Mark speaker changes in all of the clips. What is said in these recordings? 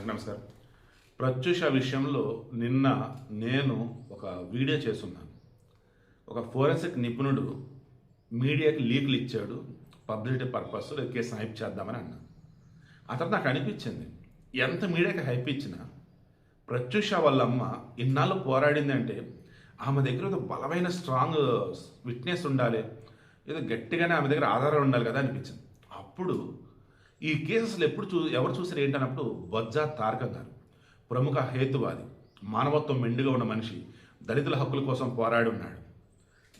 Speaker 1: అందరికీ నమస్కారం. ప్రత్యూష విషయంలో నిన్న నేను ఒక వీడియో చేస్తున్నాను. ఒక ఫోరెన్సిక్ నిపుణుడు మీడియాకి లీకులు ఇచ్చాడు పబ్లిసిటీ పర్పస్ కేసు హైప్ చేద్దామని అన్నాను అతను నాకు అనిపించింది ఎంత మీడియాకి హైప్ ఇచ్చినా ప్రత్యూష వాళ్ళ అమ్మ ఇన్నాళ్ళు పోరాడిందంటే ఆమె దగ్గర ఒక బలమైన స్ట్రాంగ్ విట్నెస్ ఉండాలి ఏదో గట్టిగానే ఆమె దగ్గర ఆధారం ఉండాలి కదా అనిపించింది. అప్పుడు ఈ కేసెస్లు ఎప్పుడు చూ ఎవరు చూసారు ఏంటన్నప్పుడు బొజ్జా తారక గారు. ప్రముఖ హేతువాది మానవత్వం మెండుగా ఉన్న మనిషి దళితుల హక్కుల కోసం పోరాడి ఉన్నాడు.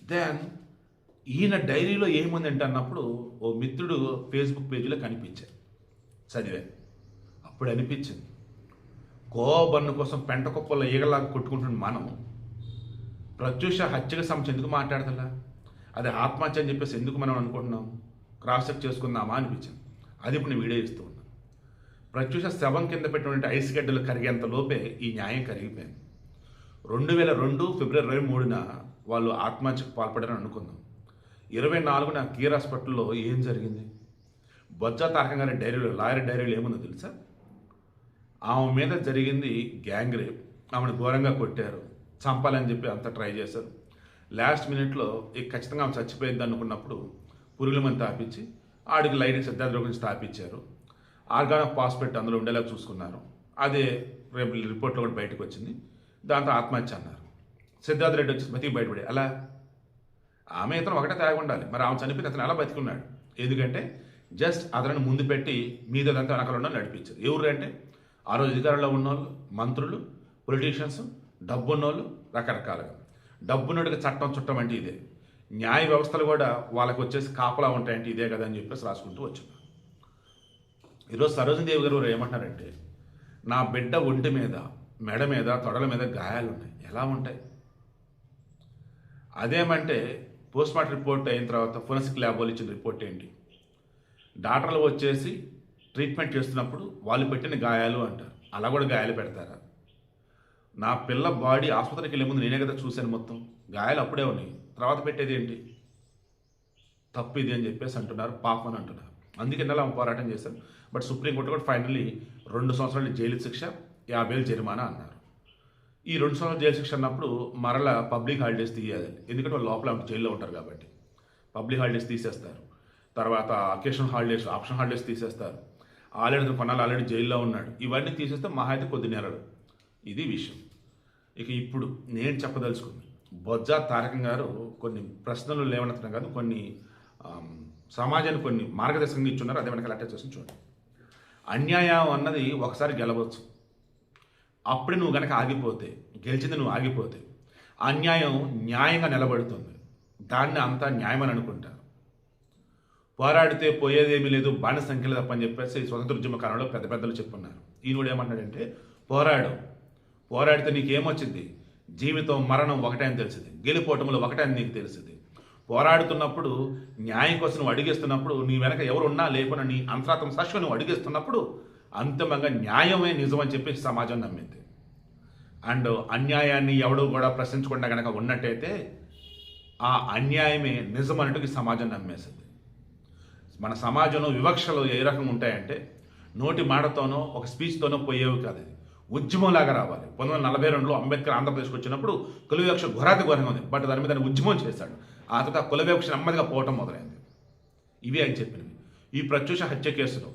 Speaker 1: దెన్ ఈయన డైరీలో ఏముంది అంటే అన్నప్పుడు ఓ మిత్రుడు ఫేస్బుక్ పేజీలో కనిపించారు చదివా అప్పుడు అనిపించింది కోబన్ను కోసం పెంట కుప్పల్లో ఈగలాగా కొట్టుకుంటున్న మనం ప్రత్యూష హత్యకు సంబంధించి ఎందుకు మాట్లాడతలా? అది ఆత్మహత్య అని చెప్పేసి ఎందుకు మనం అనుకుంటున్నాం? క్రాస్ చెక్ చేసుకుందామా అనిపించింది. అది ఇప్పుడు నేను వీడియో ఇస్తూ ఉన్నాను ప్రత్యూష శవం కింద పెట్టినటువంటి ఐస్ గడ్డలు కరిగేంత లోపే ఈ న్యాయం కరిగిపోయింది. రెండు వేల రెండు ఫిబ్రవరి ఇరవై మూడున వాళ్ళు ఆత్మహత్యకు పాల్పడారని అనుకుందాం. ఇరవై నాలుగున కీర్ హాస్పిటల్లో ఏం జరిగింది? బొజ్జ తారకం గారి డైరీలో లాయర్ డైరీలో ఏముందో తెలుసా? ఆమె మీద జరిగింది గ్యాంగ్ రేప్. ఆమెను ఘోరంగా కొట్టారు. చంపాలని చెప్పి అంత ట్రై చేశారు. లాస్ట్ మినిట్లో ఇక ఖచ్చితంగా ఆమె చచ్చిపోయింది అనుకున్నప్పుడు పురుగుల మంది తాపించి ఆడికి లైన్ సిద్ధార్థ గురించి స్థాపించారు. ఆర్గానిక్ పాస్పెట్ అందులో ఉండేలా చూసుకున్నారు. అదే రేపు రిపోర్ట్లో కూడా బయటకు వచ్చింది. దాంతో ఆత్మహత్య అన్నారు. సిద్ధార్థ రెడ్డి వచ్చి బతికి బయటపడి అలా? ఆమె ఇతను ఒకటే తాగి ఉండాలి. మరి ఆమె చనిపోతే అతను ఎలా బతికున్నాడు? ఎందుకంటే జస్ట్ అతను ముందు పెట్టి మీదంతా వెనకాల ఉన్న నడిపించారు ఎవరు అంటే ఆ రోజు అధికారంలో ఉన్నోళ్ళు మంత్రులు పొలిటీషియన్స్ డబ్బు ఉన్నోళ్ళు రకరకాలుగా. డబ్బున్నోడికి చట్టం చుట్టం అంటే ఇదే. న్యాయ వ్యవస్థలు కూడా వాళ్ళకి వచ్చేసి కాపలా ఉంటాయంటే ఇదే కదా అని చెప్పేసి రాసుకుంటూ వచ్చున్నారు ఈరోజు సరోజనదేవి గారు ఏమంటారంటే నా బిడ్డ ఒంటి మీద మెడ మీద తొడల మీద గాయాలు ఉన్నాయి. ఎలా ఉంటాయి? అదేమంటే పోస్ట్ మార్టం రిపోర్ట్ అయిన తర్వాత ఫోరెన్సిక్ ల్యాబ్ వాళ్ళు ఇచ్చిన రిపోర్ట్ ఏంటి? డాక్టర్లు వచ్చేసి ట్రీట్మెంట్ చేస్తున్నప్పుడు వాళ్ళు పెట్టిన గాయాలు అంటారు. అలా కూడా గాయాలు పెడతారా? నా పిల్ల బాడీ ఆసుపత్రికి వెళ్ళే ముందు నేనే కదా చూశాను మొత్తం. గాయాలు అప్పుడే ఉన్నాయి. తర్వాత పెట్టేది ఏంటి? తప్పు ఇది అని చెప్పేసి అంటున్నారు పాపం అని అంటున్నారు. అందుకే నెల ఆమె పోరాటం చేశాను. బట్ సుప్రీంకోర్టు కూడా ఫైనల్లీ రెండు సంవత్సరాలు జైలు శిక్ష యాభై వేలు జరిమానా అన్నారు. ఈ రెండు సంవత్సరాలు జైలు శిక్ష అన్నప్పుడు మరలా పబ్లిక్ హాలిడేస్ తీయాలి. ఎందుకంటే వాళ్ళు లోపల జైల్లో ఉంటారు కాబట్టి. పబ్లిక్ హాలిడేస్ తీసేస్తారు. తర్వాత అకేషన్ హాలిడేస్ ఆప్షన్ హాలిడేస్ తీసేస్తారు. ఆల్రెడీ కొనాలి ఆల్రెడీ జైల్లో ఉన్నాడు. ఇవన్నీ తీసేస్తే మహా అయితే కొద్ది నెలలు. ఇది విషయం. ఇక ఇప్పుడు నేను చెప్పదలుచుకుంది. బొజ్జా తారకం గారు కొన్ని ప్రశ్నలు లేవనెత్తడం కాదు కొన్ని సమాజాన్ని సమాజానికి కొన్ని మార్గదర్శకంగా ఇచ్చున్నారు. అదే వెనకాల అటాచ్ చేసి చూడండి. అన్యాయం అన్నది ఒకసారి గెలవచ్చు. అప్పుడు నువ్వు గనక ఆగిపోతే గెలిచింది నువ్వు ఆగిపోతే అన్యాయం న్యాయంగా నిలబడుతుంది. దాన్ని అంతా న్యాయమని అనుకుంటారు. పోరాడితే పోయేదేమీ లేదు బాణ సంఖ్యలు తప్పని చెప్పేసి స్వతంత్ర ఉద్యమ కాలంలో పెద్ద పెద్దలు చెప్పున్నారు. ఈయన కూడా ఏమన్నాడంటే పోరాడు. పోరాడితే నీకేమొచ్చింది? జీవితం మరణం ఒకటే అని తెలిసింది. గెలిపోవటంలో ఒకటే అని నీకు తెలిసింది. పోరాడుతున్నప్పుడు న్యాయం కోసం నువ్వు అడిగేస్తున్నప్పుడు నీ వెనక ఎవరు ఉన్నా లేకున్నా నీ అంతరాత్మ సాక్షి నువ్వు అడిగేస్తున్నప్పుడు అంతిమంగా న్యాయమే నిజం అని చెప్పి సమాజం నమ్మింది. అండ్ అన్యాయాన్ని ఎవడు కూడా ప్రశ్నించకుండా కనుక ఉన్నట్టయితే ఆ అన్యాయమే నిజం అన్నట్టు సమాజం నమ్మేసింది. మన సమాజంలో వివక్షలు ఏ రకంగా ఉంటాయంటే నోటి మాటతోనో ఒక స్పీచ్తోనో పోయేవి కాదు ఇది. ఉద్యమంలాగా రావాలి. పంతొమ్మిది వందల నలభై రెండులో అంబేద్కర్ ఆంధ్రప్రదేశ్కి వచ్చినప్పుడు కులవివక్ష ఘోరాతి ఘోరంగా ఉంది. బట్ దాని మీద ఆయన ఉద్యమం చేశాడు. ఆ తర్వాత కులవివక్ష నెమ్మదిగా పోవటం మొదలైంది. ఇవి ఆయన చెప్పినవి. ఈ ప్రత్యూష హత్య కేసులో.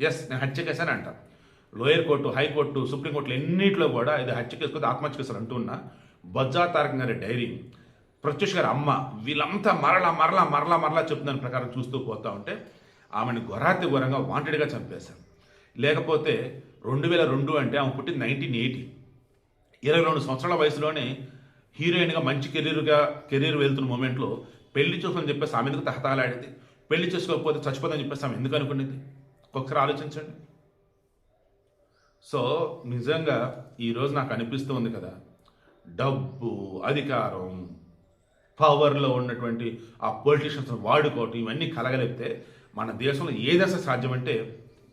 Speaker 1: ఎస్ నేను హత్య కేసు అని అంట. లోయర్ కోర్టు హైకోర్టు సుప్రీంకోర్టులు ఎన్నింటిలో కూడా ఇది హత్య కేసు కొద్ది ఆత్మహత్య కేసులు అంటున్నా బజ్జా తారకం గారి డైరీ ప్రత్యూష్ గారి అమ్మ వీళ్ళంతా మరలా మరలా మరలా మరలా చెప్తున్న ప్రకారం చూస్తూ పోతా ఉంటే ఆమెను ఘోరాతి ఘోరంగా వాంటెడ్గా చంపేశారు. లేకపోతే రెండు వేల రెండు అంటే ఆమె పుట్టింది నైన్టీన్ ఎయిటీ. ఇరవై రెండు సంవత్సరాల వయసులోనే హీరోయిన్గా మంచి కెరీర్గా కెరీర్ వెళ్తున్న మూమెంట్లో పెళ్ళి చూసుకొని చెప్పేసి ఆమె ఎందుకు తహతాలాడింది పెళ్ళి చేసుకోకపోతే చచ్చిపోతుందని చెప్పేసి ఆమె ఎందుకు అనుకునేది? ఒకసారి ఆలోచించండి. సో నిజంగా ఈరోజు నాకు అనిపిస్తూ ఉంది కదా డబ్బు అధికారం పవర్లో ఉన్నటువంటి ఆ పొలిటీషియన్స్ వాడుకోవటం ఇవన్నీ కలగలిపితే మన దేశంలో ఏ దశ సాధ్యమంటే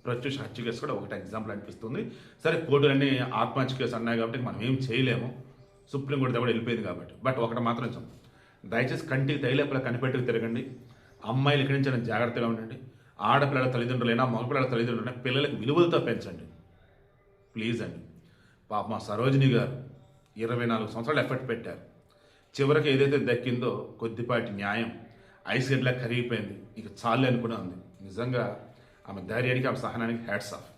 Speaker 1: ప్రత్యూష హత్య కేసు కూడా ఒకటి ఎగ్జాంపుల్ అనిపిస్తుంది. సరే కోర్టులన్నీ ఆత్మహత్య కేసు అన్నాయి కాబట్టి మనం ఏం చేయలేము. సుప్రీంకోర్టు దగ్గర వెళ్ళిపోయింది కాబట్టి. బట్ ఒకటి మాత్రం చెప్తాం దయచేసి కంటికి తైలేపల కనిపెట్టుకు తిరగండి. అమ్మాయిలు ఇక్కడి నుంచి జాగ్రత్తగా ఉండండి. ఆడపిల్లల తల్లిదండ్రులైనా మగపిల్లల తల్లిదండ్రులైనా పిల్లలకు విలువలతో పెంచండి. ప్లీజ్ అండి. పాప మా సరోజిని గారు ఇరవై నాలుగు సంవత్సరాలు ఎఫర్ట్ పెట్టారు. చివరికి ఏదైతే దక్కిందో కొద్దిపాటి న్యాయం. ఐస్ కరిగిపోయింది. ఇక చాలు అనుకునే ఉంది. నిజంగా അഹമ്മദ് ദാരി എനിക്ക് അവസാനം ഹാറ്റ്സ് ഓഫ്